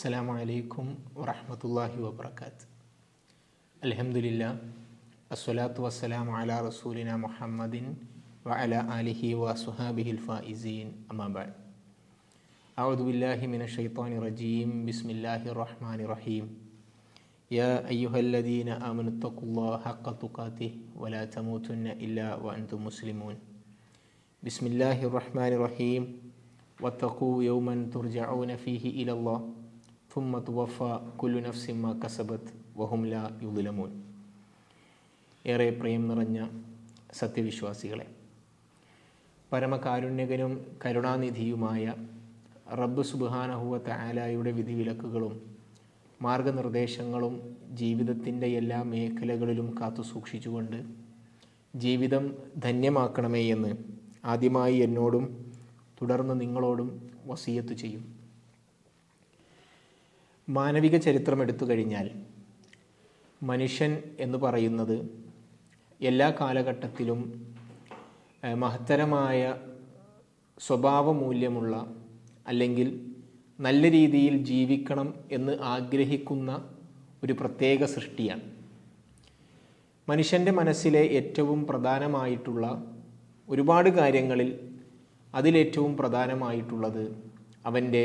السلام عليكم ورحمة الله وبركاته. الحمد لله الصلاة والسلام على رسولنا محمد وعلى آله وصحابه الفائزين أما بعد. أعوذ بالله من الشيطان الرجيم. بسم الله الرحمن الرحيم. يا أيها الذين آمنوا اتقوا الله حق تقاته ولا تموتن إلا وأنتم مسلمون. بسم الله الرحمن الرحيم. واتقوا يوما ترجعون فيه إلى الله. കസബത്ത് വഹുംല യുദുലമോൻ ഏറെ പ്രിയം നിറഞ്ഞ സത്യവിശ്വാസികളെ പരമകാരുണ്യകനും കരുണാനിധിയുമായ റബ്ബ് സുബാനഹുവ താലായുടെ വിധിവിലക്കുകളും മാർഗനിർദ്ദേശങ്ങളും ജീവിതത്തിന്റെ എല്ലാ മേഖലകളിലും കാത്തു സൂക്ഷിച്ചുകൊണ്ട് ജീവിതം ധന്യമാക്കണമേ എന്ന് ആദ്യമായി എന്നോടും തുടർന്ന് നിങ്ങളോടും വസീയത്ത് ചെയ്യും. മാനവിക ചരിത്രം എടുത്തു കഴിഞ്ഞാൽ മനുഷ്യൻ എന്ന് പറയുന്നത് എല്ലാ കാലഘട്ടത്തിലും മഹത്തരമായ സ്വഭാവമൂല്യമുള്ള അല്ലെങ്കിൽ നല്ല രീതിയിൽ ജീവിക്കണം എന്ന് ആഗ്രഹിക്കുന്ന ഒരു പ്രത്യേക സൃഷ്ടിയാണ്. മനുഷ്യന്റെ മനസ്സിലെ ഏറ്റവും പ്രധാനമായിട്ടുള്ള ഒരുപാട് കാര്യങ്ങളിൽ അതിലേറ്റവും പ്രധാനമായിട്ടുള്ളത് അവന്റെ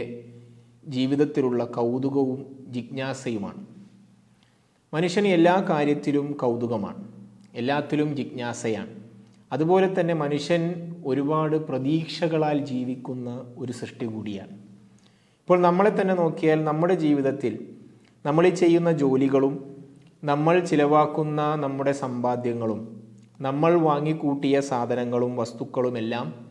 ജീവിതത്തിലുള്ള കൗതുകവും ജിജ്ഞാസയുമാണ്. മനുഷ്യന് എല്ലാ കാര്യത്തിലും കൗതുകമാണ്. എല്ലാത്തിലും ജിജ്ഞാസയാണ്. അതുപോലെ തന്നെ മനുഷ്യൻ ഒരുപാട് പ്രതീക്ഷകളാൽ ജീവിക്കുന്ന ഒരു സൃഷ്ടി കൂടിയാണ്. ഇപ്പോൾ നമ്മളെ തന്നെ നോക്കിയാൽ നമ്മുടെ ജീവിതത്തിൽ നമ്മൾ ചെയ്യുന്ന ജോലികളും നമ്മൾ ചിലവാക്കുന്ന നമ്മുടെ സമ്പാദ്യങ്ങളും നമ്മൾ വാങ്ങിക്കൂട്ടിയ സാധനങ്ങളും വസ്തുക്കളുമെല്ലാം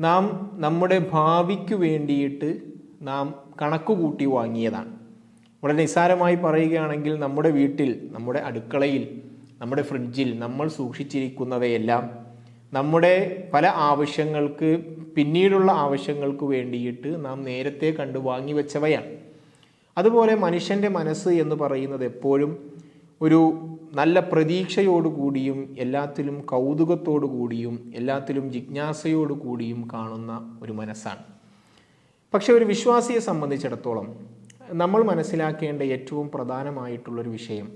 നാം നമ്മുടെ ഭാവിക്ക് വേണ്ടിയിട്ട് നാം കണക്കുകൂട്ടി വാങ്ങിയതാണ്. വളരെ നിസ്സാരമായി പറയുകയാണെങ്കിൽ നമ്മുടെ വീട്ടിൽ നമ്മുടെ അടുക്കളയിൽ നമ്മുടെ ഫ്രിഡ്ജിൽ നമ്മൾ സൂക്ഷിച്ചിരിക്കുന്നവയെല്ലാം നമ്മുടെ പല ആവശ്യങ്ങൾക്ക് പിന്നീടുള്ള ആവശ്യങ്ങൾക്ക് വേണ്ടിയിട്ട് നാം നേരത്തെ കണ്ടു വാങ്ങി വെച്ചവയാണ്. അതുപോലെ മനുഷ്യന്റെ മനസ്സ് എന്ന് പറയുന്നത് എപ്പോഴും ഒരു നല്ല പ്രതീക്ഷയോടുകൂടിയും എല്ലാത്തിലും കൗതുകത്തോടു കൂടിയും എല്ലാത്തിലും ജിജ്ഞാസയോടു കൂടിയും കാണുന്ന ഒരു മനസ്സാണ്. പക്ഷെ ഒരു വിശ്വാസിയെ സംബന്ധിച്ചിടത്തോളം നമ്മൾ മനസ്സിലാക്കേണ്ട ഏറ്റവും പ്രധാനമായിട്ടുള്ളൊരു വിഷയം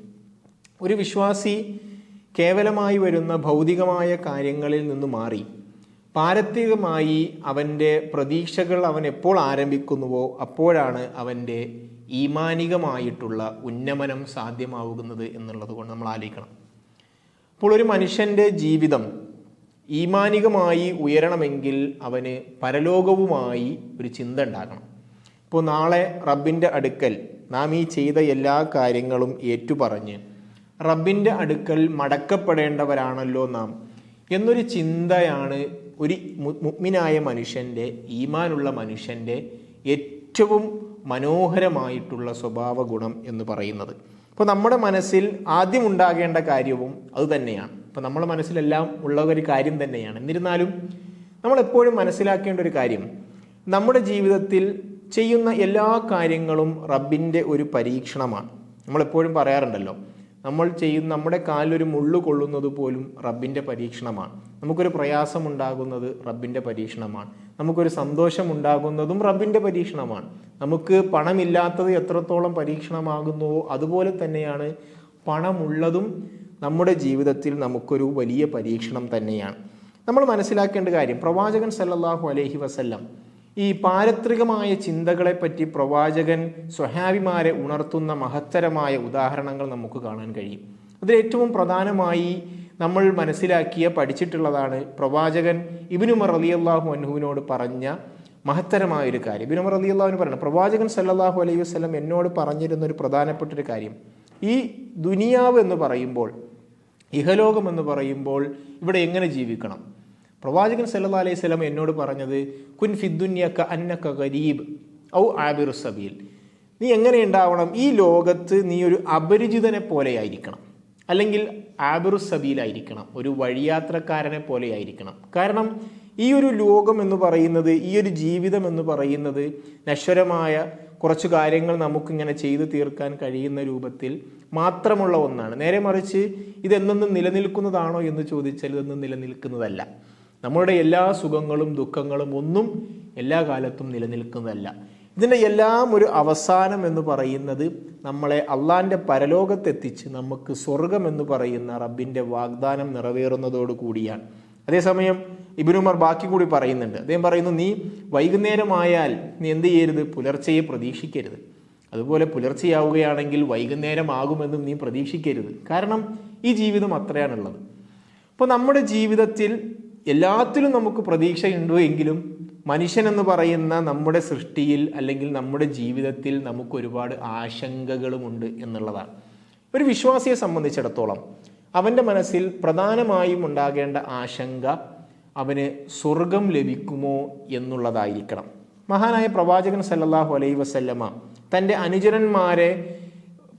ഒരു വിശ്വാസി കേവലമായി വരുന്ന ഭൗതികമായ കാര്യങ്ങളിൽ നിന്ന് മാറി പാരത്വികമായി അവന്റെ പ്രതീക്ഷകൾ അവൻ എപ്പോൾ ആരംഭിക്കുന്നുവോ അപ്പോഴാണ് അവന്റെ ഈമാനികമായിട്ടുള്ള ഉന്നമനം സാധ്യമാവുന്നത് എന്നുള്ളത് കൊണ്ട് നമ്മൾ ആലോചിക്കണം. അപ്പോൾ ഒരു മനുഷ്യന്റെ ജീവിതം ഈമാനികമായി ഉയരണമെങ്കിൽ അവന് പരലോകവുമായി ഒരു ചിന്ത ഉണ്ടാകണം. ഇപ്പോൾ നാളെ റബ്ബിന്റെ അടുക്കൽ നാം ഈ ചെയ്ത എല്ലാ കാര്യങ്ങളും ഏറ്റുപറഞ്ഞ് റബ്ബിന്റെ അടുക്കൽ മടക്കപ്പെടേണ്ടവരാണല്ലോ നാം എന്നൊരു ചിന്തയാണ് ഒരു മുഗ്മിനായ മനുഷ്യന്റെ ഈമാനുള്ള മനുഷ്യന്റെ ഏറ്റവും മനോഹരമായിട്ടുള്ള സ്വഭാവ ഗുണം എന്ന് പറയുന്നത്. അപ്പോൾ നമ്മുടെ മനസ്സിൽ ആദ്യം ഉണ്ടാകേണ്ട കാര്യവും അത് തന്നെയാണ്. അപ്പോൾ നമ്മുടെ മനസ്സിലെല്ലാം ഉള്ള ഒരു കാര്യം തന്നെയാണ്. എന്നിരുന്നാലും നമ്മൾ എപ്പോഴും മനസ്സിലാക്കേണ്ട ഒരു കാര്യം. നമ്മുടെ ജീവിതത്തിൽ ചെയ്യുന്ന എല്ലാ കാര്യങ്ങളും റബ്ബിന്റെ ഒരു പരീക്ഷണമാണ്. നമ്മളെപ്പോഴും പറയാറുണ്ടല്ലോ നമ്മൾ ചെയ്യുന്ന നമ്മുടെ കാലിലൊരു മുള്ള് കൊള്ളുന്നത് പോലും റബ്ബിന്റെ പരീക്ഷണമാണ്. നമുക്കൊരു പ്രയാസമുണ്ടാകുന്നത് റബ്ബിന്റെ പരീക്ഷണമാണ്. നമുക്കൊരു സന്തോഷം ഉണ്ടാകുന്നതും റബ്ബിന്റെ പരീക്ഷണമാണ്. നമുക്ക് പണമില്ലാത്തത് എത്രത്തോളം പരീക്ഷണമാകുന്നുവോ അതുപോലെ തന്നെയാണ് പണമുള്ളതും നമ്മുടെ ജീവിതത്തിൽ നമുക്കൊരു വലിയ പരീക്ഷണം തന്നെയാണ്. നമ്മൾ മനസ്സിലാക്കേണ്ട കാര്യം പ്രവാചകൻ സല്ലല്ലാഹു അലൈഹി വസല്ലം ഈ പാരത്രികമായ ചിന്തകളെപ്പറ്റി പ്രവാചകൻ സ്വഹാബിമാരെ ഉണർത്തുന്ന മഹത്തരമായ ഉദാഹരണങ്ങൾ നമുക്ക് കാണാൻ കഴിയും. അതിൽ ഏറ്റവും പ്രധാനമായി നമ്മൾ മനസ്സിലാക്കിയ പഠിച്ചിട്ടുള്ളതാണ് പ്രവാചകൻ ഇബിനുമർ അള്ളാഹു അൻഹുവിനോട് പറഞ്ഞ മഹത്തരമായ ഒരു കാര്യം ഇബിനുമർ അള്ളാഹുവിന് പറയുന്നത് പ്രവാചകൻ സല്ലാഹു അലൈഹി വസ്ലം എന്നോട് പറഞ്ഞിരുന്ന ഒരു പ്രധാനപ്പെട്ട ഒരു കാര്യം. ഈ ദുനിയാവ് എന്ന് പറയുമ്പോൾ ഇഹലോകം എന്ന് പറയുമ്പോൾ ഇവിടെ എങ്ങനെ ജീവിക്കണം? പ്രവാചകൻ സല്ല അലൈഹി സ്വലം എന്നോട് പറഞ്ഞത് കുൻ ഫിദ്ദുന്യക്ക അന്നക്ക ഗരീബ് ഔ ആബിറു സബീൽ. നീ എങ്ങനെ ഉണ്ടാവണം? ഈ ലോകത്ത് നീ ഒരു അപരിചിതനെ പോലെയായിരിക്കണം. അല്ലെങ്കിൽ ആബിറു സബീലായിരിക്കണം. ഒരു വഴിയാത്രക്കാരനെ പോലെയായിരിക്കണം. കാരണം ഈ ഒരു ലോകം എന്ന് പറയുന്നത് ഈ ഒരു ജീവിതം എന്ന് പറയുന്നത് നശ്വരമായ കുറച്ച് കാര്യങ്ങൾ നമുക്കിങ്ങനെ ചെയ്തു തീർക്കാൻ കഴിയുന്ന രൂപത്തിൽ മാത്രമുള്ള ഒന്നാണ്. നേരെ മറിച്ച് ഇതെന്നെന്നും നിലനിൽക്കുന്നതാണോ എന്ന് ചോദിച്ചാൽ ഇതൊന്നും നിലനിൽക്കുന്നതല്ല. നമ്മുടെ എല്ലാ സുഖങ്ങളും ദുഃഖങ്ങളും ഒന്നും എല്ലാ കാലത്തും നിലനിൽക്കുന്നതല്ല. ഇതിന്റെ എല്ലാം ഒരു അവസാനം എന്ന് പറയുന്നത് നമ്മളെ അള്ളാന്റെ പരലോകത്തെത്തിച്ച് നമുക്ക് സ്വർഗം എന്ന് പറയുന്ന റബ്ബിന്റെ വാഗ്ദാനം നിറവേറുന്നതോടു കൂടിയാണ് അതേസമയം ഇബിനുമർ ബാക്കി കൂടി പറയുന്നുണ്ട്. അദ്ദേഹം പറയുന്നു നീ വൈകുന്നേരമായാൽ നീ എന്ത് ചെയ്യരുത്? പുലർച്ചയെ പ്രതീക്ഷിക്കരുത്. അതുപോലെ പുലർച്ചെയാവുകയാണെങ്കിൽ വൈകുന്നേരമാകുമെന്നും നീ പ്രതീക്ഷിക്കരുത്. കാരണം ഈ ജീവിതം അത്രയാണുള്ളത്. അപ്പോൾ നമ്മുടെ ജീവിതത്തിൽ എല്ലാത്തിലും നമുക്ക് പ്രതീക്ഷയുണ്ടോ എങ്കിലും മനുഷ്യനെന്ന് പറയുന്ന നമ്മുടെ സൃഷ്ടിയിൽ അല്ലെങ്കിൽ നമ്മുടെ ജീവിതത്തിൽ നമുക്ക് ഒരുപാട് ആശങ്കകളുമുണ്ട് എന്നുള്ളതാണ്. ഒരു വിശ്വാസിയെ സംബന്ധിച്ചിടത്തോളം അവന്റെ മനസ്സിൽ പ്രധാനമായും ഉണ്ടാകേണ്ട ആശങ്ക അവന് സ്വർഗം ലഭിക്കുമോ എന്നുള്ളതായിരിക്കണം. മഹാനായ പ്രവാചകൻ സല്ലാഹു അലൈ വസല്ലമ തന്റെ അനുചരന്മാരെ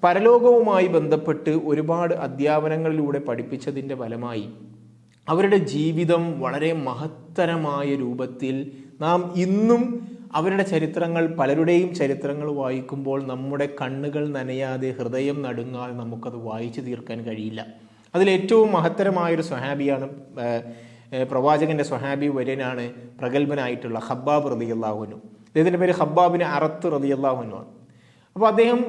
പരലോകവുമായി ബന്ധപ്പെട്ട് ഒരുപാട് അധ്യാപനങ്ങളിലൂടെ പഠിപ്പിച്ചതിന്റെ ഫലമായി അവരുടെ ജീവിതം വളരെ മഹത്തരമായ രൂപത്തിൽ നാം ഇന്നും അവരുടെ ചരിത്രങ്ങൾ പലരുടെയും ചരിത്രങ്ങൾ വായിക്കുമ്പോൾ നമ്മുടെ കണ്ണുകൾ നനയാതെ ഹൃദയം നടുങ്ങാതെ നമുക്കത് വായിച്ചു തീർക്കാൻ കഴിയില്ല. അതിലേറ്റവും മഹത്തരമായൊരു സ്വഹാബിയാണ് പ്രവാചകന്റെ സ്വഹാബി വര്യനാണ് പ്രഗത്ഭനായിട്ടുള്ള ഹബ്ബാബ് റതിയല്ലാഹുനു അദ്ദേഹത്തിന്റെ പേര് ഹബ്ബാബിന് അറത്ത് റതിയല്ലാഹുനു ആണ്. അപ്പോൾ അദ്ദേഹം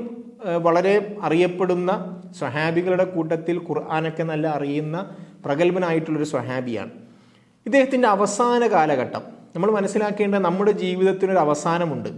വളരെ അറിയപ്പെടുന്ന സ്വഹാബികളുടെ കൂട്ടത്തിൽ ഖുർആാനൊക്കെ നല്ല അറിയുന്ന പ്രഗത്ഭനായിട്ടുള്ളൊരു സ്വഹാബിയാണ്. ഇദ്ദേഹത്തിന്റെ അവസാന കാലഘട്ടം നമ്മൾ മനസ്സിലാക്കേണ്ട നമ്മുടെ ജീവിതത്തിനൊരു അവസാനമുണ്ട്.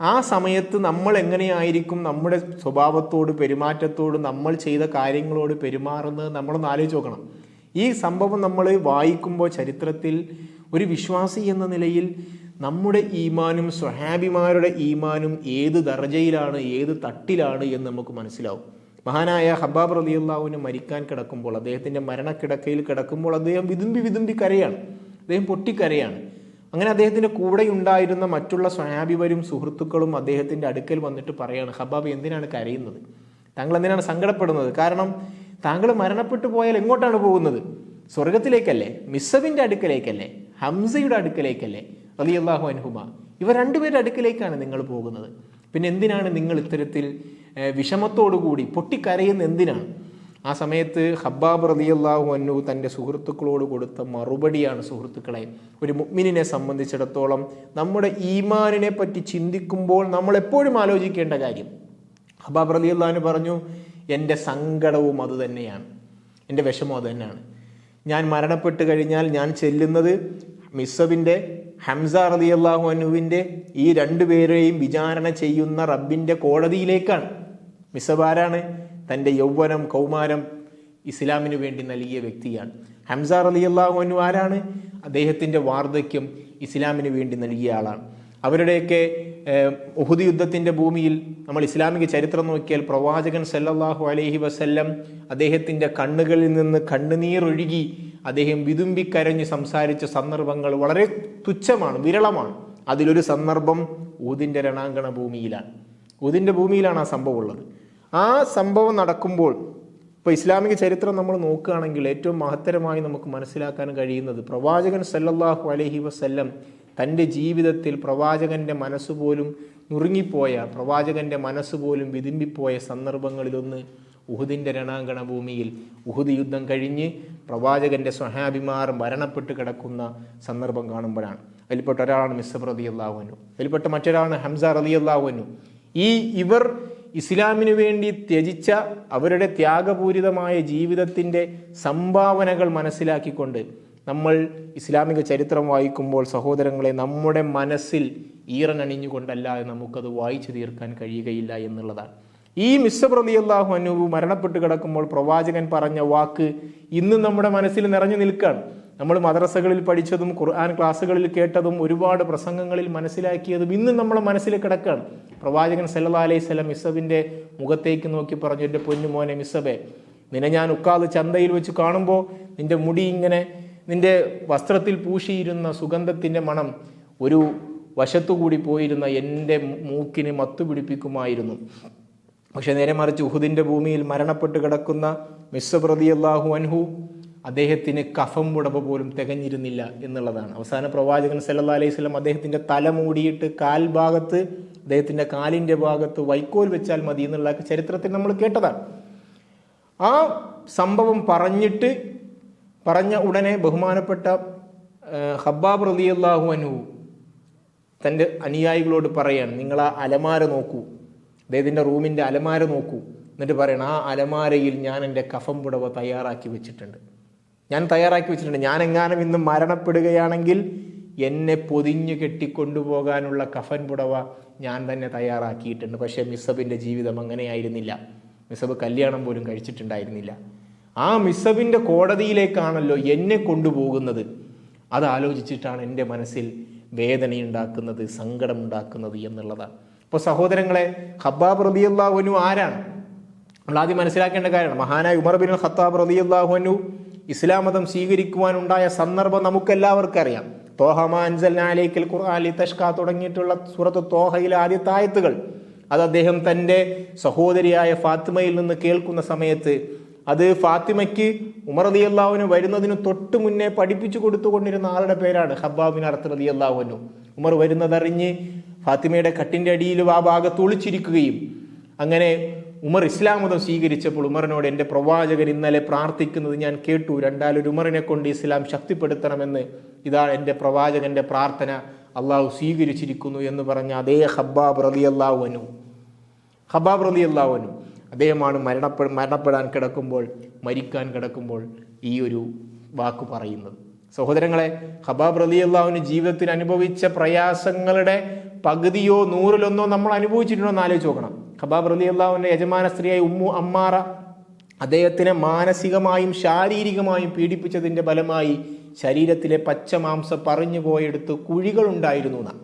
ആ സമയത്ത് നമ്മൾ എങ്ങനെയായിരിക്കും നമ്മുടെ സ്വഭാവത്തോട് പെരുമാറ്റത്തോട് നമ്മൾ ചെയ്ത കാര്യങ്ങളോട് പെരുമാറുന്നത് നമ്മളൊന്ന് ആലോചിച്ച് നോക്കണം. ഈ സംഭവം നമ്മൾ വായിക്കുമ്പോൾ ചരിത്രത്തിൽ ഒരു വിശ്വാസി എന്ന നിലയിൽ നമ്മുടെ ഈമാനും സ്വഹാബിമാരുടെ ഈമാനും ഏത് ദർജയിലാണ് ഏത് തട്ടിലാണ് എന്ന് നമുക്ക് മനസ്സിലാവും. മഹാനായ ഹബ്ബാബ് റലിയുള്ളാവിന് മരിക്കാൻ കിടക്കുമ്പോൾ അദ്ദേഹത്തിന്റെ മരണക്കിടക്കയിൽ കിടക്കുമ്പോൾ അദ്ദേഹം വിതുമ്പി വിതുമ്പി കരയാണ്. അദ്ദേഹം പൊട്ടിക്കരയാണ്. അങ്ങനെ അദ്ദേഹത്തിന്റെ കൂടെ ഉണ്ടായിരുന്ന മറ്റുള്ള സ്വയാബിവരും സുഹൃത്തുക്കളും അദ്ദേഹത്തിന്റെ അടുക്കൽ വന്നിട്ട് പറയാണ് ഹബാബ് എന്തിനാണ് കരയുന്നത്? താങ്കൾ എന്തിനാണ് സങ്കടപ്പെടുന്നത്? കാരണം താങ്കൾ മരണപ്പെട്ടു പോയാൽ എങ്ങോട്ടാണ് പോകുന്നത്? സ്വർഗത്തിലേക്കല്ലേ മിസ്സബിന്റെ അടുക്കലേക്കല്ലേ? ഹംസയുടെ അടുക്കലേക്കല്ലേ? അലി അള്ളാഹു അൻഹുമ. ഇവ രണ്ടുപേരുടെ അടുക്കലേക്കാണ് നിങ്ങൾ പോകുന്നത്. പിന്നെ എന്തിനാണ് നിങ്ങൾ ഇത്തരത്തിൽ വിഷമത്തോടു വിഷമത്തോടുകൂടി പൊട്ടിക്കരയുന്ന എന്തിനാണ്? ആ സമയത്ത് ഹബ്ബാബ് റളിയല്ലാഹു അൻഹു തന്റെ സുഹൃത്തുക്കളോട് കൊടുത്ത മറുപടിയാണ് സുഹൃത്തുക്കളെ. ഒരു മുഅ്മിനിനെ സംബന്ധിച്ചിടത്തോളം നമ്മുടെ ഈമാനിനെ പറ്റി ചിന്തിക്കുമ്പോൾ നമ്മൾ എപ്പോഴും ആലോചിക്കേണ്ട കാര്യം. ഹബ്ബാബ് റളിയല്ലാഹു പറഞ്ഞു എന്റെ സങ്കടവും അതുതന്നെയാണ് എന്റെ വിഷമം അതുതന്നെയാണ് ഞാൻ മരണപ്പെട്ട് കഴിഞ്ഞാൽ ഞാൻ ചെല്ലുന്നത് മിസ്സബിന്റെ ഹംസ റളിയല്ലാഹു അൻഹുവിന്റെ ഈ രണ്ടുപേരെയും വിചാരണ ചെയ്യുന്ന റബ്ബിന്റെ കോടതിയിലേക്കാണ്. മിസ്സബ് ആരാണ്? തന്റെ യൗവനം കൗമാരം ഇസ്ലാമിന് വേണ്ടി നൽകിയ വ്യക്തിയാണ്. ഹംസ അലി അൻഹു ആരാണ്? അദ്ദേഹത്തിന്റെ വാർദ്ധക്യം ഇസ്ലാമിന് വേണ്ടി നൽകിയ ആളാണ്. അവരുടെയൊക്കെ ഉഹുദ് യുദ്ധത്തിന്റെ ഭൂമിയിൽ നമ്മൾ ഇസ്ലാമിക ചരിത്രം നോക്കിയാൽ പ്രവാചകൻ സല്ലല്ലാഹു അലൈഹി വസല്ലം അദ്ദേഹത്തിന്റെ കണ്ണുകളിൽ നിന്ന് കണ്ണുനീരൊഴുകി അദ്ദേഹം വിതുമ്പിക്കരഞ്ഞ് സംസാരിച്ച സന്ദർഭങ്ങൾ വളരെ തുച്ഛമാണ് വിരളമാണ്. അതിലൊരു സന്ദർഭം ഊതിന്റെ രണാങ്കണ ഭൂമിയിലാണ്. ഊതിന്റെ ഭൂമിയിലാണ് ആ സംഭവം ഉള്ളത്. ആ സംഭവം നടക്കുമ്പോൾ ഇപ്പോൾ ഇസ്ലാമിക ചരിത്രം നമ്മൾ നോക്കുകയാണെങ്കിൽ ഏറ്റവും മഹത്തരമായി നമുക്ക് മനസ്സിലാക്കാൻ കഴിയുന്നത് പ്രവാചകൻ സല്ലല്ലാഹു അലഹി വസ്ല്ലം തന്റെ ജീവിതത്തിൽ പ്രവാചകന്റെ മനസ്സുപോലും നുറുങ്ങിപ്പോയ പ്രവാചകന്റെ മനസ്സുപോലും വിതുമ്പിപ്പോയ സന്ദർഭങ്ങളിലൊന്ന് ഉഹുദിന്റെ രണാങ്കണ ഭൂമിയിൽ ഉഹുദ് യുദ്ധം കഴിഞ്ഞ് പ്രവാചകന്റെ സ്വഹാഭിമാർ മരണപ്പെട്ട് കിടക്കുന്ന സന്ദർഭം കാണുമ്പോഴാണ്. അതിൽപ്പെട്ട ഒരാളാണ് മിസ്സബ് റതി അള്ളാഹുനു അതിൽപ്പെട്ട മറ്റൊരാളാണ് ഹംസ റതി അള്ളാഹുനു ഈ ഇവർ ഇസ്ലാമിനു വേണ്ടി ത്യജിച്ച അവരുടെ ത്യാഗപൂരിതമായ ജീവിതത്തിന്റെ സംഭാവനകൾ മനസ്സിലാക്കിക്കൊണ്ട് നമ്മൾ ഇസ്ലാമിക ചരിത്രം വായിക്കുമ്പോൾ സഹോദരങ്ങളെ നമ്മുടെ മനസ്സിൽ ഈറനണിഞ്ഞുകൊണ്ടല്ലാതെ നമുക്കത് വായിച്ചു തീർക്കാൻ കഴിയുകയില്ല എന്നുള്ളതാണ്. ഈ മിസ്സബ് അള്ളാഹു അൻഹു മരണപ്പെട്ട് കിടക്കുമ്പോൾ പ്രവാചകൻ പറഞ്ഞ വാക്ക് ഇന്നും നമ്മുടെ മനസ്സിൽ നിറഞ്ഞു നിൽക്കുകയാണ്. നമ്മൾ മദ്രസകളിൽ പഠിച്ചതും ഖുർആൻ ക്ലാസ്സുകളിൽ കേട്ടതും ഒരുപാട് പ്രസംഗങ്ങളിൽ മനസ്സിലാക്കിയതും ഇന്നും നമ്മളെ മനസ്സിൽ കിടക്കുകയാണ്. പ്രവാചകൻ സല്ലാ അലൈഹി സ്വലം മിസ്സബിന്റെ മുഖത്തേക്ക് നോക്കി പറഞ്ഞു എന്റെ പൊന്നുമോനെ മോനെ മിസ്സബേ നിന്നെ ഞാൻ ഉക്കാത് ചന്തയിൽ വെച്ച് കാണുമ്പോൾ നിന്റെ മുടി ഇങ്ങനെ നിന്റെ വസ്ത്രത്തിൽ പൂശിയിരുന്ന സുഗന്ധത്തിന്റെ മണം ഒരു വശത്തുകൂടി പോയിരുന്ന എന്റെ മൂക്കിന് മത്തുപിടിപ്പിക്കുമായിരുന്നു പക്ഷെ നേരെ മറിച്ച് ഉഹുദിന്റെ ഭൂമിയിൽ മരണപ്പെട്ട് കിടക്കുന്ന മിസ്സ പ്രതി അള്ളാഹു അൻഹു അദ്ദേഹത്തിന് കഫം മുടമ്പ പോലും തികഞ്ഞിരുന്നില്ല എന്നുള്ളതാണ്. അവസാന പ്രവാചകൻ സല്ലാ അലൈഹി വസല്ലം അദ്ദേഹത്തിന്റെ തല മൂടിയിട്ട് കാൽ ഭാഗത്ത് അദ്ദേഹത്തിന്റെ കാലിന്റെ ഭാഗത്ത് വൈക്കോൽ വെച്ചാൽ മതി എന്നുള്ള ചരിത്രത്തിൽ നമ്മൾ കേട്ടതാണ്. ആ സംഭവം പറഞ്ഞിട്ട് പറഞ്ഞ ഉടനെ ബഹുമാനപ്പെട്ട ഹബ്ബാബ് റളിയല്ലാഹു അനു തന്റെ അനുയായികളോട് പറയാണ് നിങ്ങൾ ആ അലമാര നോക്കൂ. അദ്ദേഹത്തിന്റെ റൂമിന്റെ അലമാര നോക്കൂ. എന്നിട്ട് പറയണം ആ അലമാരയിൽ ഞാൻ എന്റെ കഫം പുടവ തയ്യാറാക്കി വെച്ചിട്ടുണ്ട്. ഞാൻ തയ്യാറാക്കി വെച്ചിട്ടുണ്ട്. ഞാൻ എങ്ങാനും ഇന്ന് മരണപ്പെടുകയാണെങ്കിൽ എന്നെ പൊതിഞ്ഞു കെട്ടിക്കൊണ്ടുപോകാനുള്ള കഫൻ പുടവ ഞാൻ തന്നെ തയ്യാറാക്കിയിട്ടുണ്ട്. പക്ഷേ മിസബിന്റെ ജീവിതം അങ്ങനെയായിരുന്നില്ല. മിസബ് കല്യാണം പോലും കഴിച്ചിട്ടുണ്ടായിരുന്നില്ല. ആ മിസബിന്റെ കോടതിയിലേക്കാണല്ലോ എന്നെ കൊണ്ടുപോകുന്നത്. അത് ആലോചിച്ചിട്ടാണ് എന്റെ മനസ്സിൽ വേദനയുണ്ടാക്കുന്നത് സങ്കടമുണ്ടാക്കുന്നത് എന്നുള്ളതാണ്. ഇപ്പോൾ സഹോദരങ്ങളെ ഹബ്ബാബ് റബിയുള്ളാഹുനു ആരാണ്? നമ്മൾ ആദ്യം മനസ്സിലാക്കേണ്ട കാര്യമാണ്. മഹാനായ ഉമർ ബിൻ ഖത്താബ് റളിയല്ലാഹുഅൻഹു ഇസ്ലാം മതം സ്വീകരിക്കുവാനുണ്ടായ സന്ദർഭം നമുക്കെല്ലാവർക്കും അറിയാം. തോഹമ അൻസൽ അലൈക്കൽ ഖുർആാലി തഷ്ക തുടങ്ങിയിട്ടുള്ള സൂറത്ത് തോഹയിലെ ആദ്യത്തെ ആയത്തുകൾ അത് അദ്ദേഹം തന്റെ സഹോദരിയായ ഫാത്തിമയിൽ നിന്ന് കേൾക്കുന്ന സമയത്ത് അത് ഫാത്തിമയ്ക്ക് ഉമർ റതി അള്ളാഹുവിന് വരുന്നതിന് തൊട്ട് മുന്നേ പഠിപ്പിച്ചു കൊടുത്തുകൊണ്ടിരുന്ന ആളുടെ പേരാണ് ഹബ്ബാബിൻ അർത്ത് റതി അള്ളാഹുവിനു ഉമർ വരുന്നതറിഞ്ഞ് ഫാത്തിമയുടെ കട്ടിന്റെ അടിയിലും ആ ഭാഗത്ത് ഒളിച്ചിരിക്കുകയും അങ്ങനെ ഉമർ ഇസ്ലാം മതം സ്വീകരിച്ചപ്പോൾ ഉമറിനോട് എന്റെ പ്രവാചകൻ ഇന്നലെ പ്രാർത്ഥിക്കുന്നത് ഞാൻ കേട്ടു. രണ്ടാലൊരു ഉമറിനെ കൊണ്ട് ഇസ്ലാം ശക്തിപ്പെടുത്തണമെന്ന് ഇതാ എന്റെ പ്രവാചകന്റെ പ്രാർത്ഥന അള്ളാഹു സ്വീകരിച്ചിരിക്കുന്നു എന്ന് പറഞ്ഞ അതേ ഹബ്ബാബ് റലി അള്ളാഹുവനു ഹബാബ് റലി അള്ളാഹുവനു അദ്ദേഹമാണ് മരണപ്പെ മരണപ്പെടാൻ കിടക്കുമ്പോൾ മരിക്കാൻ കിടക്കുമ്പോൾ ഈ ഒരു വാക്ക് പറയുന്നത്. സഹോദരങ്ങളെ ഹബാബ് റലി അള്ളാഹുവിന് ജീവിതത്തിൽ അനുഭവിച്ച പ്രയാസങ്ങളുടെ പകുതിയോ നൂറിലൊന്നോ നമ്മൾ അനുഭവിച്ചിട്ടുണ്ടോ എന്ന് ആലോചിച്ച് നോക്കണം. ഹബാബ് റലി അള്ളാഹുവിന്റെ യജമാന സ്ത്രീയായി ഉമ്മു അമ്മാറ അദ്ദേഹത്തിനെ മാനസികമായും ശാരീരികമായും പീഡിപ്പിച്ചതിന്റെ ഫലമായി ശരീരത്തിലെ പച്ചമാംസം പറഞ്ഞു പോയെടുത്ത് കുഴികളുണ്ടായിരുന്നു എന്നാണ്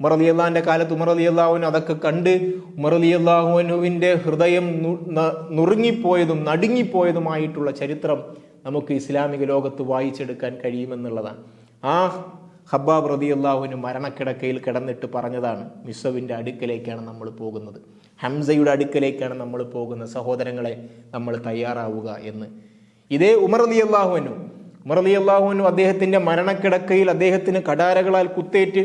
ഉമർ അലി അള്ളാഹിന്റെ കാലത്ത് ഉമർ അലി അള്ളാഹുവിന് അതൊക്കെ കണ്ട് ഉമർ അലി അള്ളാഹുവിനുവിന്റെ ഹൃദയം നുറുങ്ങിപ്പോയതും നടുങ്ങിപ്പോയതുമായിട്ടുള്ള ചരിത്രം നമുക്ക് ഇസ്ലാമിക ലോകത്ത് വായിച്ചെടുക്കാൻ കഴിയുമെന്നുള്ളതാണ്. ആ ഹബ്ബാബ് റതി അള്ളാഹുവിന് മരണക്കിടക്കയിൽ കിടന്നിട്ട് പറഞ്ഞതാണ് മിസ്സവിന്റെ അടുക്കലേക്കാണ് നമ്മൾ പോകുന്നത്. ഹംസയുടെ അടുക്കലേക്കാണ് നമ്മൾ പോകുന്ന സഹോദരങ്ങളെ നമ്മൾ തയ്യാറാവുക എന്ന്. ഇതേ ഉമർ അലി അള്ളാഹുവിനു ഉമർ അലി അള്ളാഹുവിനു അദ്ദേഹത്തിന്റെ മരണക്കിടക്കയിൽ അദ്ദേഹത്തിന് കടാരകളാൽ കുത്തേറ്റ്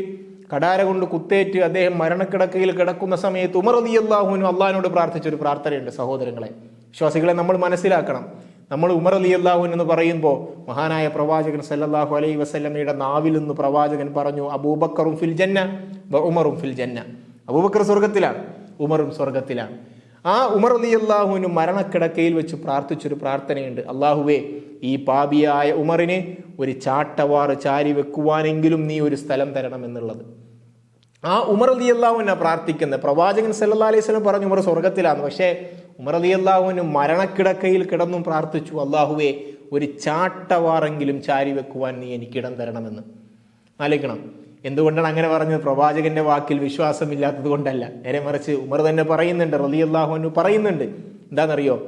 കടാര കൊണ്ട് കുത്തേറ്റ് അദ്ദേഹം മരണക്കിടക്കയിൽ കിടക്കുന്ന സമയത്ത് ഉമർ അലി അള്ളാഹുവിനു അള്ളാഹിനോട് പ്രാർത്ഥിച്ചൊരു പ്രാർത്ഥനയുണ്ട് സഹോദരങ്ങളെ. വിശ്വാസികളെ നമ്മൾ മനസ്സിലാക്കണം. നമ്മൾ ഉമർ അലി അള്ളാഹുൻ എന്ന് പറയുമ്പോൾ മഹാനായ പ്രവാചകൻ സല്ലല്ലാഹു അലൈഹി വസല്ലമയുടെ നാവിൽ നിന്ന് പ്രവാചകൻ പറഞ്ഞു അബൂബക്കറും ഫിൽ ജന്ന ഉമറും ഫിൽ ജന്ന. അബൂബക്കർ സ്വർഗത്തിലാണ് ഉമറും സ്വർഗത്തിലാണ് ആ ഉമർ അലി അള്ളാഹുവിന് മരണക്കിടക്കയിൽ വെച്ച് പ്രാർത്ഥിച്ചൊരു പ്രാർത്ഥനയുണ്ട്. അള്ളാഹുവേ ഈ പാപിയായ ഉമറിന് ഒരു ചാട്ടവാറ് ചാരി വെക്കുവാനെങ്കിലും നീ ഒരു സ്ഥലം തരണം എന്നുള്ളത്. ആ ഉമർ അലി അള്ളാഹുവിനെ പ്രാർത്ഥിക്കുന്നത് പ്രവാചകൻ സല്ലാ അലൈഹി സ്വലം പറഞ്ഞു ഉമർ സ്വർഗത്തിലാണ് പക്ഷേ ഉമർ അലി അള്ളാഹുവിന് മരണക്കിടക്കയിൽ കിടന്നും പ്രാർത്ഥിച്ചു അള്ളാഹുവെ ഒരു ചാട്ടവാറെങ്കിലും ചാരി വെക്കുവാൻ നീ എനിക്ക് എനിക്കിടം തരണമെന്ന്. ആലോചിക്കണം. എന്തുകൊണ്ടാണ് അങ്ങനെ പറഞ്ഞത്? പ്രവാചകന്റെ വാക്കിൽ വിശ്വാസമില്ലാത്തത് കൊണ്ടല്ല. നേരെ മറിച്ച് ഉമർ തന്നെ പറയുന്നുണ്ട് റലി അള്ളാഹുവിന് പറയുന്നുണ്ട്. എന്താണെന്നറിയോ?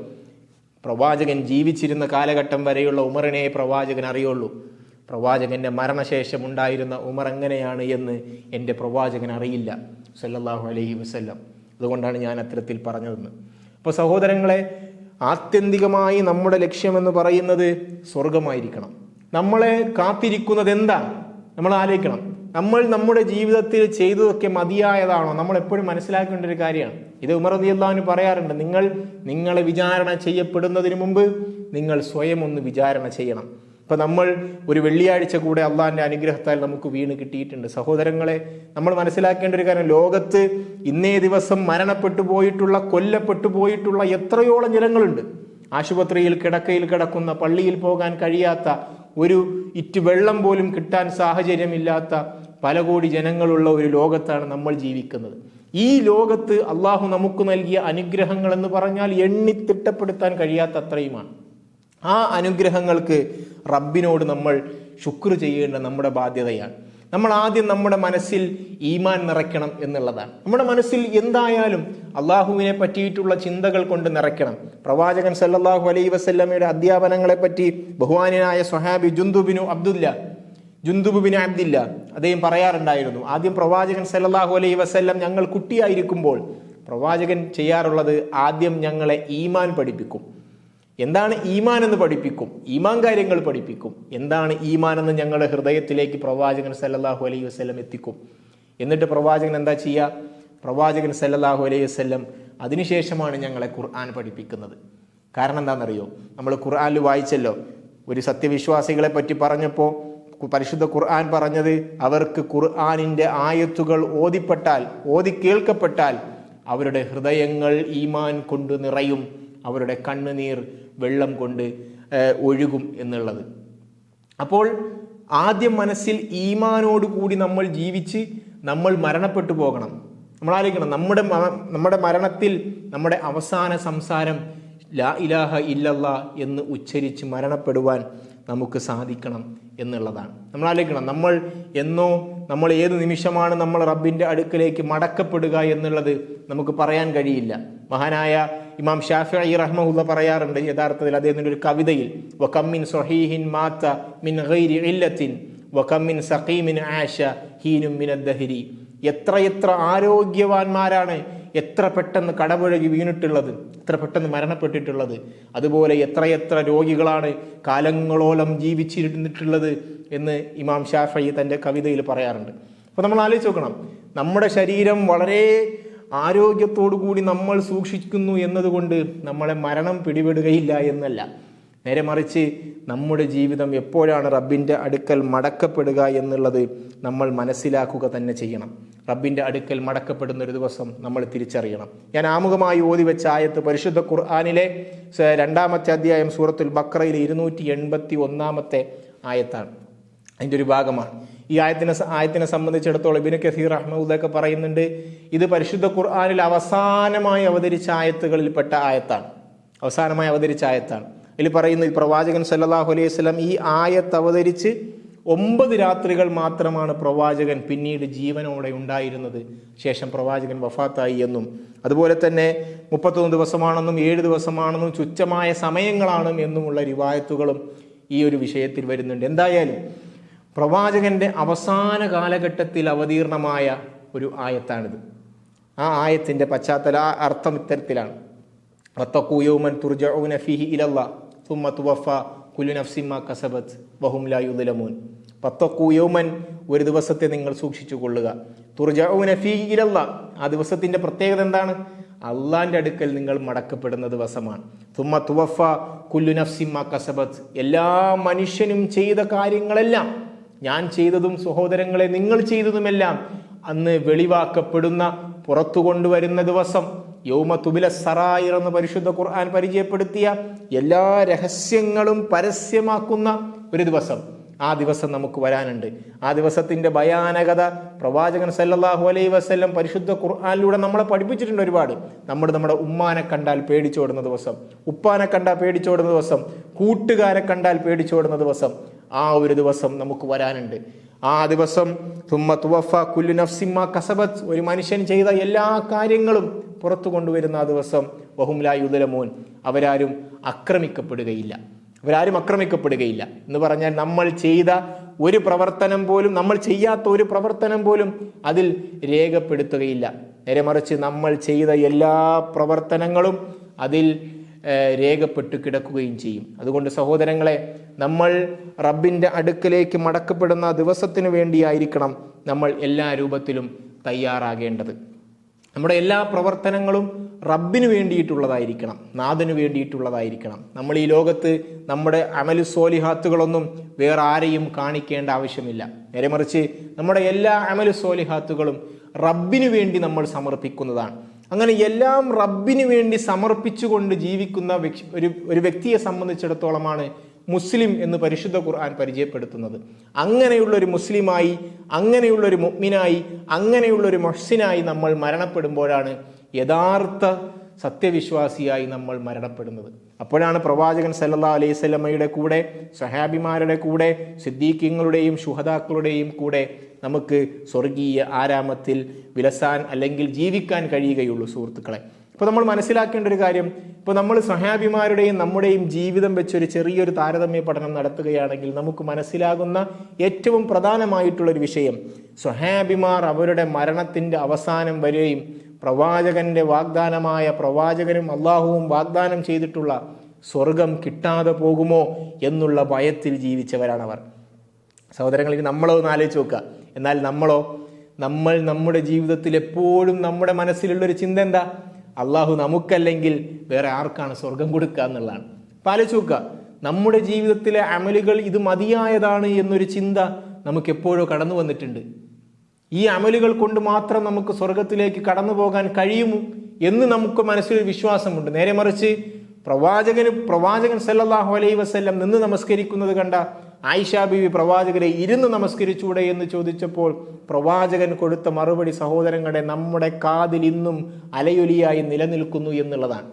പ്രവാചകൻ ജീവിച്ചിരുന്ന കാലഘട്ടം വരെയുള്ള ഉമറിനെ പ്രവാചകൻ അറിയുള്ളൂ. പ്രവാചകന്റെ മരണശേഷം ഉണ്ടായിരുന്ന ഉമർ എങ്ങനെയാണ് എന്ന് എന്റെ പ്രവാചകൻ അറിയില്ല. സല്ലാഹു അലഹി വസല്ലം. അതുകൊണ്ടാണ് ഞാൻ അത്തരത്തിൽ പറഞ്ഞതെന്ന്. അപ്പോൾ സഹോദരങ്ങളെ ആത്യന്തികമായി നമ്മുടെ ലക്ഷ്യമെന്ന് പറയുന്നത് സ്വർഗമായിരിക്കണം നമ്മളെ കാത്തിരിക്കുന്നത് എന്താണ്? നമ്മൾ ആലോചിക്കണം. നമ്മൾ നമ്മുടെ ജീവിതത്തിൽ ചെയ്തതൊക്കെ മതിയായതാണോ? നമ്മൾ എപ്പോഴും മനസ്സിലാക്കേണ്ട ഒരു കാര്യമാണ്. ഇത് ഉമർ റളിയല്ലാഹു പറയാറുണ്ട്. നിങ്ങൾ നിങ്ങളെ വിചാരണ ചെയ്യപ്പെടുന്നതിന് മുമ്പ് നിങ്ങൾ സ്വയം ഒന്ന് വിചാരണ ചെയ്യണം. ഇപ്പൊ നമ്മൾ ഒരു വെള്ളിയാഴ്ച കൂടെ അള്ളാഹിന്റെ അനുഗ്രഹത്താൽ നമുക്ക് വീണ് കിട്ടിയിട്ടുണ്ട്. സഹോദരങ്ങളെ നമ്മൾ മനസ്സിലാക്കേണ്ട ഒരു കാര്യം ലോകത്ത് ഇന്നേ ദിവസം മരണപ്പെട്ടു പോയിട്ടുള്ള കൊല്ലപ്പെട്ടു പോയിട്ടുള്ള എത്രയോളം ജനങ്ങളുണ്ട്. ആശുപത്രിയിൽ കിടക്കയിൽ കിടക്കുന്ന പള്ളിയിൽ പോകാൻ കഴിയാത്ത ഒരു ഇറ്റ് വെള്ളം പോലും കിട്ടാൻ സാഹചര്യമില്ലാത്ത പല കോടി ജനങ്ങളുള്ള ഒരു ലോകത്താണ് നമ്മൾ ജീവിക്കുന്നത്. ഈ ലോകത്ത് അള്ളാഹു നമുക്ക് നൽകിയ അനുഗ്രഹങ്ങൾ എന്ന് പറഞ്ഞാൽ എണ്ണിത്തിട്ടപ്പെടുത്താൻ കഴിയാത്ത അത്രയുമാണ് ആ അനുഗ്രഹങ്ങൾക്ക് റബ്ബിനോട് നമ്മൾ ശുക്ർ ചെയ്യേണ്ട നമ്മുടെ ബാധ്യതയാണ്. നമ്മൾ ആദ്യം നമ്മുടെ മനസ്സിൽ ഈമാൻ നിറയ്ക്കണം എന്നുള്ളതാണ്. നമ്മുടെ മനസ്സിൽ എന്തായാലും അള്ളാഹുവിനെ പറ്റിയിട്ടുള്ള ചിന്തകൾ കൊണ്ട് നിറയ്ക്കണം. പ്രവാചകൻ സല്ലാഹു അലൈ വസല്ലമയുടെ അധ്യാപനങ്ങളെ പറ്റി ബഹുമാനായ സ്വഹാബി ജുന്ദുബിനു അബ്ദുല്ല ജുന്ദുബിന് അബ്ദില്ല അദ്ദേഹം പറയാറുണ്ടായിരുന്നു ആദ്യം പ്രവാചകൻ സല്ലാഹു അലൈ വസല്ലം ഞങ്ങൾ കുട്ടിയായിരിക്കുമ്പോൾ പ്രവാചകൻ ചെയ്യാറുള്ളത് ആദ്യം ഞങ്ങളെ ഈമാൻ പഠിപ്പിക്കും. എന്താണ് ഈമാൻ എന്ന് പഠിപ്പിക്കും? ഈമാൻ കാര്യങ്ങൾ പഠിപ്പിക്കും. എന്താണ് ഈമാൻ എന്ന് ഞങ്ങളുടെ ഹൃദയത്തിലേക്ക് പ്രവാചകൻ സല്ലാഹു അലൈഹി വസ്ലം എത്തിക്കും. എന്നിട്ട് പ്രവാചകൻ എന്താ ചെയ്യുക പ്രവാചകൻ സല്ലാഹു അലൈഹി വസ്ലം അതിനുശേഷമാണ് ഞങ്ങളെ ഖുർആൻ പഠിപ്പിക്കുന്നത്. കാരണം എന്താണെന്നറിയോ? നമ്മൾ ഖുർആനിൽ വായിച്ചല്ലോ. ഒരു സത്യവിശ്വാസികളെ പറ്റി പറഞ്ഞപ്പോൾ പരിശുദ്ധ ഖുർആൻ പറഞ്ഞത് അവർക്ക് ഖുർആാനിന്റെ ആയത്തുകൾ ഓതിപ്പെട്ടാൽ ഓതി കേൾക്കപ്പെട്ടാൽ അവരുടെ ഹൃദയങ്ങൾ ഈമാൻ കൊണ്ട് നിറയും. അവരുടെ കണ്ണുനീർ വെള്ളം കൊണ്ട് ഒഴുകും എന്നുള്ളത്. അപ്പോൾ ആദ്യം മനസ്സിൽ ഈമാനോട് കൂടി നമ്മൾ ജീവിച്ച് നമ്മൾ മരണപ്പെട്ടു പോകണം. നമ്മൾ ആലോചിക്കണം നമ്മുടെ നമ്മുടെ മരണത്തിൽ നമ്മുടെ അവസാന സംസാരം ലാ ഇലാഹ ഇല്ലല്ല എന്ന് ഉച്ചരിച്ച് മരണപ്പെടുവാൻ നമുക്ക് സാധിക്കണം എന്നുള്ളതാണ്. നമ്മൾ ആലോചിക്കണം നമ്മൾ എന്നോ നമ്മൾ ഏത് നിമിഷമാണ് നമ്മൾ റബ്ബിന്റെ അടുക്കലേക്ക് മടക്കപ്പെടുക എന്നുള്ളത് നമുക്ക് പറയാൻ കഴിയില്ല. മഹാനായ ഇമാം ഷാഫി റഹ്മുല്ല പറയാറുണ്ട് യഥാർത്ഥത്തിൽ അദ്ദേഹത്തിന്റെ ഒരു കവിതയിൽ വക്കമ്മിൻ സൊഹീഹിൻ മാത്ത മിൻ ഗൈരി ഇല്ലത്തിൻ വക്കമ്മിൻ സഖീമിൻ ആശ ഹീനും മിനദ്ദഹരി എത്ര ആരോഗ്യവാന്മാരാണ് എത്ര പെട്ടെന്ന് കടപുഴകി വീണിട്ടുള്ളത് എത്ര പെട്ടെന്ന് മരണപ്പെട്ടിട്ടുള്ളത് അതുപോലെ എത്രയെത്ര രോഗികളാണ് കാലങ്ങളോളം ജീവിച്ചിരുന്നിട്ടുള്ളത് എന്ന് ഇമാം ഷാഫി തന്റെ കവിതയിൽ പറയാറുണ്ട്. അപ്പോൾ നമ്മൾ ആലോചിച്ച് നോക്കണം നമ്മുടെ ശരീരം വളരെ ആരോഗ്യത്തോടു കൂടി നമ്മൾ സൂക്ഷിക്കുന്നു എന്നതുകൊണ്ട് നമ്മളെ മരണം പിടിപെടുകയില്ല എന്നല്ല. നേരെ മറിച്ച് നമ്മുടെ ജീവിതം എപ്പോഴാണ് റബ്ബിന്റെ അടുക്കൽ മടക്കപ്പെടുക എന്നുള്ളത് നമ്മൾ മനസ്സിലാക്കുക തന്നെ ചെയ്യണം. റബ്ബിന്റെ അടുക്കൽ മടക്കപ്പെടുന്ന ഒരു ദിവസം നമ്മൾ തിരിച്ചറിയണം. ഞാൻ ആമുഖമായി ഓതി വെച്ച ആയത്ത് പരിശുദ്ധ ഖുർആാനിലെ രണ്ടാമത്തെ അധ്യായം സൂറത്തുൽ ബക്രയിലെ ഇരുന്നൂറ്റി എൺപത്തി ഒന്നാമത്തെ ആയത്താണ്. അതിന്റെ ഒരു ഭാഗമാണ്. ഈ ആയത്തിനെ ആയത്തിനെ സംബന്ധിച്ചിടത്തോളം ഇബിന് കസീർ അഹമ്മദൊക്കെ പറയുന്നുണ്ട് ഇത് പരിശുദ്ധ ഖുർആാനിൽ അവസാനമായി അവതരിച്ച ആയത്തുകളിൽപ്പെട്ട ആയത്താണ്. അവസാനമായി അവതരിച്ച ആയത്താണ്. ഇതിൽ പറയുന്നു പ്രവാചകൻ സല്ലാഹു അലൈഹി സ്വലം ഈ ആയത്ത് അവതരിച്ച് ഒമ്പത് രാത്രികൾ മാത്രമാണ് പ്രവാചകൻ പിന്നീട് ജീവനോടെ ഉണ്ടായിരുന്നത്. ശേഷം പ്രവാചകൻ വഫാത്തായി എന്നും അതുപോലെ തന്നെ മുപ്പത്തൊന്ന് ദിവസമാണെന്നും ഏഴ് ദിവസമാണെന്നും തുച്ഛമായ സമയങ്ങളാണ് എന്നുമുള്ള റിവായത്തുകളും ഈ ഒരു വിഷയത്തിൽ വരുന്നുണ്ട്. എന്തായാലും പ്രവാചകന്റെ അവസാന കാലഘട്ടത്തിൽ അവതീർണമായ ഒരു ആയത്താണിത്. ആ ആയത്തിന്റെ പശ്ചാത്തല അർത്ഥം ഇത്തരത്തിലാണ്. പത്തൊക്കൂയോമൻ ഒരു ദിവസത്തെ നിങ്ങൾ സൂക്ഷിച്ചു കൊള്ളുക. ഇലല്ലാ ആ ദിവസത്തിന്റെ പ്രത്യേകത എന്താണ്? അള്ളാന്റെ അടുക്കൽ നിങ്ങൾ മടക്കപ്പെടുന്ന ദിവസമാണ്. തുമ്മ തുവഫ കുല്ലു നഫ്സിൻ മാ കസബത് എല്ലാ മനുഷ്യനും ചെയ്ത കാര്യങ്ങളെല്ലാം ഞാൻ ചെയ്തതും സഹോദരങ്ങളെ നിങ്ങൾ ചെയ്തതുമെല്ലാം അന്ന് വെളിവാക്കപ്പെടുന്ന പുറത്തു കൊണ്ടുവരുന്ന ദിവസം യൗമ തുബില സറായിർ എന്ന് പരിശുദ്ധ ഖുർആൻ പരിചയപ്പെടുത്തിയ എല്ലാ രഹസ്യങ്ങളും പരസ്യമാക്കുന്ന ഒരു ദിവസം. ആ ദിവസം നമുക്ക് വരാനുണ്ട്. ആ ദിവസത്തിന്റെ ഭയാനകത പ്രവാചകൻ സല്ലാഹു അലൈ വസ്ല്ലം പരിശുദ്ധ ഖുർആാനിലൂടെ നമ്മളെ പഠിപ്പിച്ചിട്ടുണ്ട് ഒരുപാട്. നമ്മൾ നമ്മുടെ ഉമ്മാനെ കണ്ടാൽ പേടിച്ചോടുന്ന ദിവസം ഉപ്പാനെ കണ്ടാൽ പേടിച്ചോടുന്ന ദിവസം കൂട്ടുകാരെ കണ്ടാൽ പേടിച്ചോടുന്ന ദിവസം ആ ഒരു ദിവസം നമുക്ക് വരാനുണ്ട്. ആ ദിവസം തുമ്മ തുവഫ കുല്ലു നഫ്സിമ്മ കസബത്ത് ഒരു മനുഷ്യൻ ചെയ്ത എല്ലാ കാര്യങ്ങളും പുറത്തു കൊണ്ടുവരുന്ന ആ ദിവസം വഹുംലായുദലമോൻ അവരാരും ആക്രമിക്കപ്പെടുകയില്ല. അവരാരും ആക്രമിക്കപ്പെടുകയില്ല. എന്ന് പറഞ്ഞാൽ നമ്മൾ ചെയ്ത ഒരു പ്രവർത്തനം പോലും നമ്മൾ ചെയ്യാത്ത ഒരു പ്രവർത്തനം പോലും അതിൽ രേഖപ്പെടുത്തുകയില്ല. നേരെ മറിച്ച് നമ്മൾ ചെയ്ത എല്ലാ പ്രവർത്തനങ്ങളും അതിൽ രേഖപ്പെട്ടു കിടക്കുകയും ചെയ്യും. അതുകൊണ്ട് സഹോദരങ്ങളെ നമ്മൾ റബ്ബിന്റെ അടുക്കലേക്ക് മടക്കപ്പെടുന്ന ദിവസത്തിന് വേണ്ടിയായിരിക്കണം നമ്മൾ എല്ലാ രൂപത്തിലും തയ്യാറാകേണ്ടത്. നമ്മുടെ എല്ലാ പ്രവർത്തനങ്ങളും റബ്ബിന് വേണ്ടിയിട്ടുള്ളതായിരിക്കണം നാഥന് വേണ്ടിയിട്ടുള്ളതായിരിക്കണം. നമ്മൾ ഈ ലോകത്ത് നമ്മുടെ അമലു സോലിഹാത്തുകളൊന്നും വേറെ ആരെയും കാണിക്കേണ്ട ആവശ്യമില്ല. നേരെ മറിച്ച് നമ്മുടെ എല്ലാ അമലു സോലിഹാത്തുകളും റബ്ബിന് വേണ്ടി നമ്മൾ സമർപ്പിക്കുന്നതാണ്. അങ്ങനെ എല്ലാം റബ്ബിന് വേണ്ടി സമർപ്പിച്ചുകൊണ്ട് ജീവിക്കുന്ന ഒരു ഒരു വ്യക്തിയെ സംബന്ധിച്ചിടത്തോളമാണ് മുസ്ലിം എന്ന് പരിശുദ്ധ ഖുർആൻ പരിചയപ്പെടുത്തുന്നത്. അങ്ങനെയുള്ള ഒരു മുസ്ലിമായി അങ്ങനെയുള്ള ഒരു മുഅ്മിനായി അങ്ങനെയുള്ള ഒരു മൊഹ്സിനായി നമ്മൾ മരണപ്പെടുമ്പോഴാണ് യഥാർത്ഥ സത്യവിശ്വാസിയായി നമ്മൾ മരണപ്പെടുന്നത്. അപ്പോഴാണ് പ്രവാചകൻ സല്ലാ അലൈഹി സ്വലമയുടെ കൂടെ സഹാബിമാരുടെ കൂടെ സിദ്ദീഖ്യങ്ങളുടെയും ശുഹദാക്കളുടെയും കൂടെ നമുക്ക് സ്വർഗീയ ആരാമത്തിൽ വിലസാൻ അല്ലെങ്കിൽ ജീവിക്കാൻ കഴിയുകയുള്ളൂ സുഹൃത്തുക്കളെ. ഇപ്പോൾ നമ്മൾ മനസ്സിലാക്കേണ്ട ഒരു കാര്യം ഇപ്പോൾ നമ്മൾ സഹാബിമാരുടെയും നമ്മുടെയും ജീവിതം വെച്ചൊരു ചെറിയൊരു താരതമ്യ പഠനം നടത്തുകയാണെങ്കിൽ നമുക്ക് മനസ്സിലാകുന്ന ഏറ്റവും പ്രധാനമായിട്ടുള്ളൊരു വിഷയം സഹാബിമാർ അവരുടെ മരണത്തിന്റെ അവസാനം വരെയും പ്രവാചകന്റെ വാഗ്ദാനമായ പ്രവാചകനും അള്ളാഹുവും വാഗ്ദാനം ചെയ്തിട്ടുള്ള സ്വർഗം കിട്ടാതെ പോകുമോ എന്നുള്ള ഭയത്തിൽ ജീവിച്ചവരാണവർ. സഹോദരങ്ങൾ ഇനി നമ്മളോ ഒന്ന് ആലോചിച്ച് നോക്കുക. എന്നാൽ നമ്മളോ നമ്മൾ നമ്മുടെ ജീവിതത്തിൽ എപ്പോഴും നമ്മുടെ മനസ്സിലുള്ളൊരു ചിന്ത എന്താ? അള്ളാഹു നമുക്കല്ലെങ്കിൽ വേറെ ആർക്കാണ് സ്വർഗം കൊടുക്കുക എന്നുള്ളതാണ്. പാലിച്ചുക്ക നമ്മുടെ ജീവിതത്തിലെ അമലുകൾ ഇത് മതിയായതാണ് എന്നൊരു ചിന്ത നമുക്ക് എപ്പോഴോ കടന്നു വന്നിട്ടുണ്ട്. ഈ അമലുകൾ കൊണ്ട് മാത്രം നമുക്ക് സ്വർഗത്തിലേക്ക് കടന്നു പോകാൻ കഴിയുമോ എന്ന് നമുക്ക് മനസ്സിൽ വിശ്വാസമുണ്ട്. നേരെ മറിച്ച് പ്രവാചകന് പ്രവാചകൻ സല്ലാഹു അലൈഹി വസല്ലം നിന്ന് നമസ്കരിക്കുന്നത് കണ്ട ആയിഷ ബീവി പ്രവാചകരെ ഇരുന്ന് നമസ്കരിച്ചൂടെ എന്ന് ചോദിച്ചപ്പോൾ പ്രവാചകൻ കൊടുത്ത മറുപടി സഹോദരങ്ങളെ നമ്മുടെ കാതിൽ ഇന്നും അലയൊലിയായി നിലനിൽക്കുന്നു എന്നുള്ളതാണ്.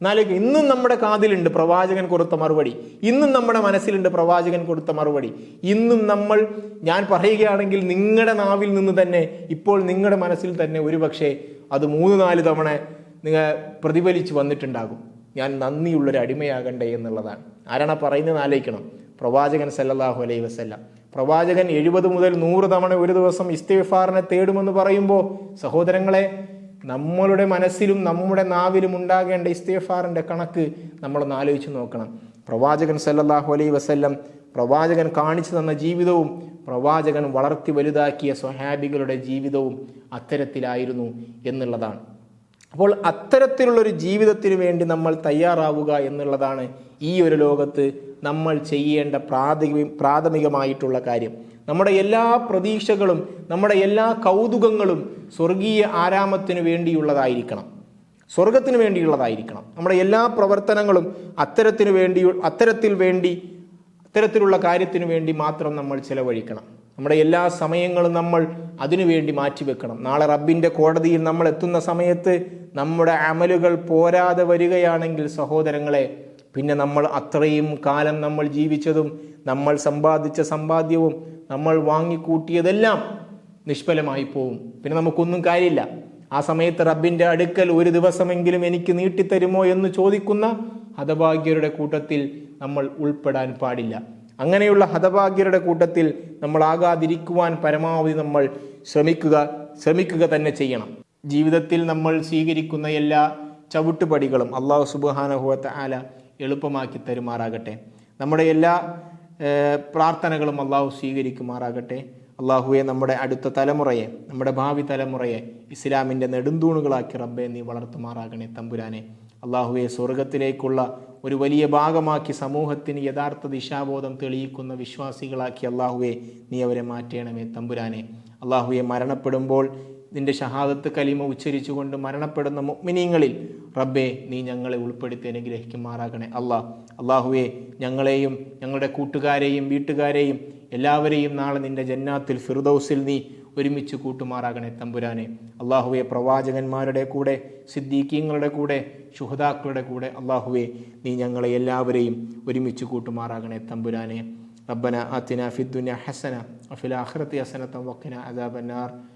എന്നാലും ഇന്നും നമ്മുടെ കാതിലുണ്ട് പ്രവാചകൻ കൊടുത്ത മറുപടി. ഇന്നും നമ്മുടെ മനസ്സിലുണ്ട് പ്രവാചകൻ കൊടുത്ത മറുപടി. ഇന്നും നമ്മൾ ഞാൻ പറയുകയാണെങ്കിൽ നിങ്ങളുടെ നാവിൽ നിന്ന് തന്നെ ഇപ്പോൾ നിങ്ങളുടെ മനസ്സിൽ തന്നെ ഒരുപക്ഷെ അത് മൂന്ന് നാല് തവണ നിങ്ങൾ പ്രതിഫലിച്ച് വന്നിട്ടുണ്ടാകും. ഞാൻ നന്ദിയുള്ളൊരു അടിമയാകണ്ടേ എന്നുള്ളതാണ്. ആരാണ് പറയുന്നത് ആലോചിക്കണം. പ്രവാചകൻ സല്ലാഹു അലൈഹി വസല്ലം. പ്രവാചകൻ എഴുപത് മുതൽ നൂറ് തവണ ഒരു ദിവസം ഇസ്തിഫാറിനെ തേടുമെന്ന് പറയുമ്പോൾ സഹോദരങ്ങളെ നമ്മളുടെ മനസ്സിലും നമ്മുടെ നാവിലും ഉണ്ടാകേണ്ട ഇസ്തിഫാറിന്റെ കണക്ക് നമ്മളൊന്ന് ആലോചിച്ച് നോക്കണം. പ്രവാചകൻ സല്ലാഹു അലൈഹി വസ്ല്ലം പ്രവാചകൻ കാണിച്ചു തന്ന ജീവിതവും പ്രവാചകൻ വളർത്തി വലുതാക്കിയ സ്വഹാബികളുടെ ജീവിതവും അത്തരത്തിലായിരുന്നു എന്നുള്ളതാണ്. അപ്പോൾ അത്തരത്തിലുള്ളൊരു ജീവിതത്തിന് വേണ്ടി നമ്മൾ തയ്യാറാവുക എന്നുള്ളതാണ് ഈ ഒരു ലോകത്ത് നമ്മൾ ചെയ്യേണ്ട പ്രാഥമിക പ്രാഥമികമായിട്ടുള്ള കാര്യം. നമ്മുടെ എല്ലാ പ്രതീക്ഷകളും നമ്മുടെ എല്ലാ കൗതുകങ്ങളും സ്വർഗീയ ആരാമത്തിന് വേണ്ടിയുള്ളതായിരിക്കണം. സ്വർഗത്തിന് വേണ്ടിയുള്ളതായിരിക്കണം. നമ്മുടെ എല്ലാ പ്രവർത്തനങ്ങളും അത്തരത്തിന് വേണ്ടി അത്തരത്തിൽ വേണ്ടി അത്തരത്തിലുള്ള കാര്യത്തിന് വേണ്ടി മാത്രം നമ്മൾ ചിലവഴിക്കണം. നമ്മുടെ എല്ലാ സമയങ്ങളും നമ്മൾ അതിനുവേണ്ടി മാറ്റിവെക്കണം. നാളെ റബ്ബിന്റെ കോടതിയിൽ നമ്മൾ എത്തുന്ന സമയത്ത് നമ്മുടെ അമലുകൾ പോരാതെ വരികയാണെങ്കിൽ സഹോദരങ്ങളെ പിന്നെ നമ്മൾ അത്രയും കാലം നമ്മൾ ജീവിച്ചതും നമ്മൾ സമ്പാദിച്ച സമ്പാദ്യവും നമ്മൾ വാങ്ങിക്കൂട്ടിയതെല്ലാം നിഷ്ഫലമായി പോവും പിന്നെ നമുക്കൊന്നും കാര്യമില്ല. ആ സമയത്ത് റബ്ബിന്റെ അടുക്കൽ ഒരു ദിവസമെങ്കിലും എനിക്ക് നീട്ടിത്തരുമോ എന്ന് ചോദിക്കുന്ന ഹതഭാഗ്യരുടെ കൂട്ടത്തിൽ നമ്മൾ ഉൾപ്പെടാൻ പാടില്ല. അങ്ങനെയുള്ള ഹതഭാഗ്യരുടെ കൂട്ടത്തിൽ നമ്മൾ ആകാതിരിക്കുവാൻ പരമാവധി നമ്മൾ ശ്രമിക്കുക ശ്രമിക്കുക തന്നെ ചെയ്യണം. ജീവിതത്തിൽ നമ്മൾ സ്വീകരിക്കുന്ന എല്ലാ ചവിട്ടുപടികളും അള്ളാഹു സുബാനഹുവത്ത ആല എളുപ്പമാക്കി തരുമാറാകട്ടെ. നമ്മുടെ എല്ലാ പ്രാർത്ഥനകളും അള്ളാഹു സ്വീകരിക്കുമാറാകട്ടെ. അള്ളാഹുവെ നമ്മുടെ അടുത്ത തലമുറയെ നമ്മുടെ ഭാവി തലമുറയെ ഇസ്ലാമിന്റെ നെടുന്തൂണുകളാക്കി റബ്ബെ നീ വളർത്തുമാറാകണേ തമ്പുരാനെ. അള്ളാഹുവെ സ്വർഗത്തിലേക്കുള്ള ഒരു വലിയ ഭാഗമാക്കി സമൂഹത്തിന് യഥാർത്ഥ ദിശാബോധം തെളിയിക്കുന്ന വിശ്വാസികളാക്കി അള്ളാഹുവെ നീ അവരെ മാറ്റേണമേ തമ്പുരാനെ. അള്ളാഹുവെ മരണപ്പെടുമ്പോൾ നിന്റെ ഷഹാദത്ത് കലിമ ഉച്ചരിച്ചുകൊണ്ട് മരണപ്പെടുന്ന മുഗ്മിനീങ്ങളിൽ റബ്ബേ നീ ഞങ്ങളെ ഉൾപ്പെടുത്തി അനുഗ്രഹിക്കുമാറാകണേ. അള്ളാഹ് അള്ളാഹുവെ ഞങ്ങളെയും ഞങ്ങളുടെ കൂട്ടുകാരെയും വീട്ടുകാരെയും എല്ലാവരെയും നാളെ നിന്റെ ജന്നാത്തിൽ ഫിർദൌസിൽ നീ ഒരുമിച്ച് കൂട്ടുമാറാകണേ തമ്പുരാനെ. അള്ളാഹുവെ പ്രവാചകന്മാരുടെ കൂടെ സിദ്ദീഖീങ്ങളുടെ കൂടെ ശുഹദാക്കളുടെ കൂടെ അള്ളാഹുവെ നീ ഞങ്ങളെ എല്ലാവരെയും ഒരുമിച്ച് കൂട്ടുമാറാകണേ തമ്പുരാനെ. റബ്ബന ആത്തിന ഫിദ്ദുന ഹസന അഫിൽ ആഹ്റത്തി ഹസന വക്കിന അദാബന്നാർ